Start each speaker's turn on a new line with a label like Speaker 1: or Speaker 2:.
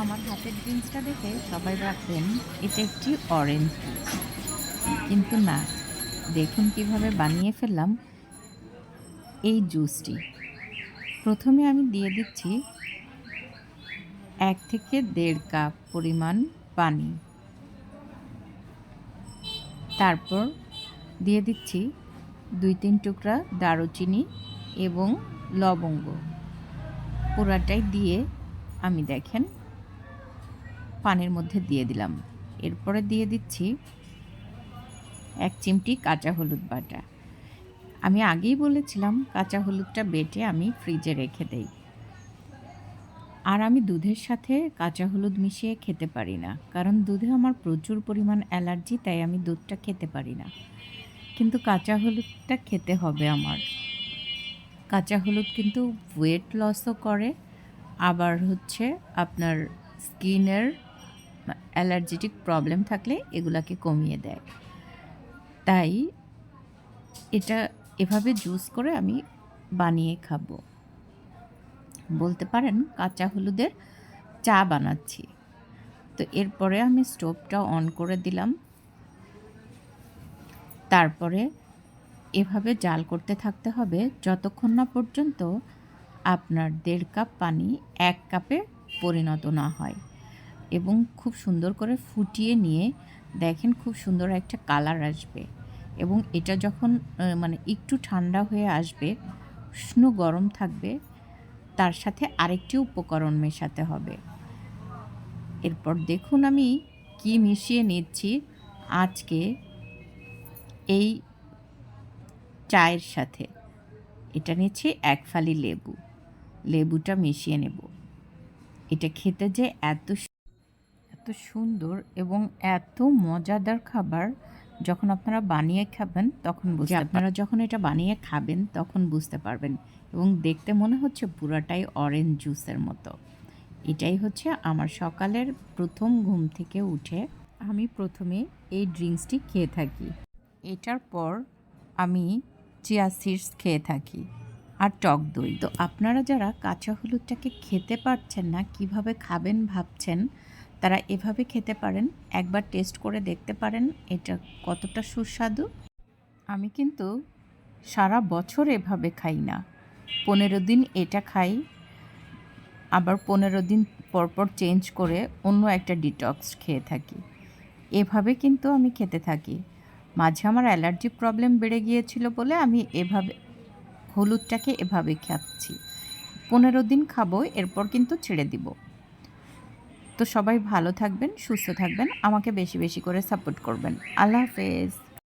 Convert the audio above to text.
Speaker 1: আমার হাতের জিন্সটা দেখে সবাই ভাববেন এটা একটি অরেঞ্জ কিন্তু না, দেখুন কীভাবে বানিয়ে ফেললাম এই জুসটি প্রথমে আমি দিয়ে দিচ্ছি এক থেকে দেড় কাপ পরিমাণ পানি। তারপর দিয়ে দিচ্ছি দুই তিন টুকরা দারুচিনি এবং লবঙ্গ। পুরাটাই দিয়ে আমি দেখেন পানির মধ্যে দিয়ে দিলাম। এরপরে দিয়ে দিচ্ছি এক চিমটি কাঁচা হলুদ বাটা। আমি আগেই বলেছিলাম, কাঁচা হলুদটা বেটে আমি ফ্রিজে রেখে দেই। আর আমি দুধের সাথে কাঁচা হলুদ মিশিয়ে খেতে পারি না, কারণ দুধে আমার প্রচুর পরিমাণ অ্যালার্জি, তাই আমি দুধটা খেতে পারি না। কিন্তু কাঁচা হলুদটা খেতে হবে আমার। কাঁচা হলুদ কিন্তু ওয়েট লসও করে, আবার হচ্ছে আপনার স্কিনের অ্যালার্জেটিক প্রবলেম থাকলে এগুলাকে কমিয়ে দেয়। তাই এটা এভাবে জুস করে আমি বানিয়ে খাব। বলতে পারেন কাঁচা হলুদের চা বানাচ্ছি। তো এরপরে আমি স্টোভটা অন করে দিলাম। তারপরে এভাবে জাল করতে থাকতে হবে যতক্ষণ না পর্যন্ত আপনার দেড় কাপ পানি এক কাপে পরিণত না হয়। এবং খুব সুন্দর করে ফুটিয়ে নিয়ে দেখেন খুব সুন্দর একটা কালার আসবে। এবং এটা যখন মানে একটু ঠান্ডা হয়ে আসবে, উষ্ণ গরম থাকবে, তার সাথে আরেকটি উপকরণ মেশাতে হবে। এরপর দেখুন আমি কি মিশিয়ে নিচ্ছি আজকে এই চায়ের সাথে। এটা নিচ্ছি এক ফালি লেবু। লেবুটা মিশিয়ে নেব। এটা খেতে যে এত এত সুন্দর এবং এত মজাদার খাবার যখন আপনারা বানিয়ে খাবেন তখন বুঝতে আপনারা যখন এটা বানিয়ে খাবেন তখন বুঝতে পারবেন এবং দেখতে মনে হচ্ছে পুরাটাই অরেঞ্জ জুসের মতো। এটাই হচ্ছে আমার সকালের প্রথম ঘুম থেকে উঠে আমি প্রথমে এই ড্রিঙ্কসটি খেয়ে থাকি। এটার পর আমি চিয়া সিডস খেয়ে থাকি আর টক দই। তো আপনারা যারা কাঁচা হলুদটাকে খেতে পারছেন না কীভাবে খাবেন ভাবছেন তারা এভাবে খেতে পারেন, একবার টেস্ট করে দেখতে পারেন, এটা কতটা সুস্বাদু। আমি কিন্তু সারা বছর এভাবে খাই না। পনেরো দিন এটা খাই, আবার পনেরো দিন পর পর চেঞ্জ করে অন্য একটা ডিটক্স খেয়ে থাকি। এভাবে কিন্তু আমি খেতে থাকি। মাঝে আমার অ্যালার্জি প্রবলেম বেড়ে গিয়েছিল বলে আমি এভাবে, হলুদটাকে এভাবে খাচ্ছি। পনেরো দিন খাব, এরপর কিন্তু ছেড়ে দিব। তো সবাই ভালো থাকবেন সুস্থ থাকবেন আমাকে বেশি বেশি করে সাপোর্ট করবেন। আল্লাহ হাফেজ।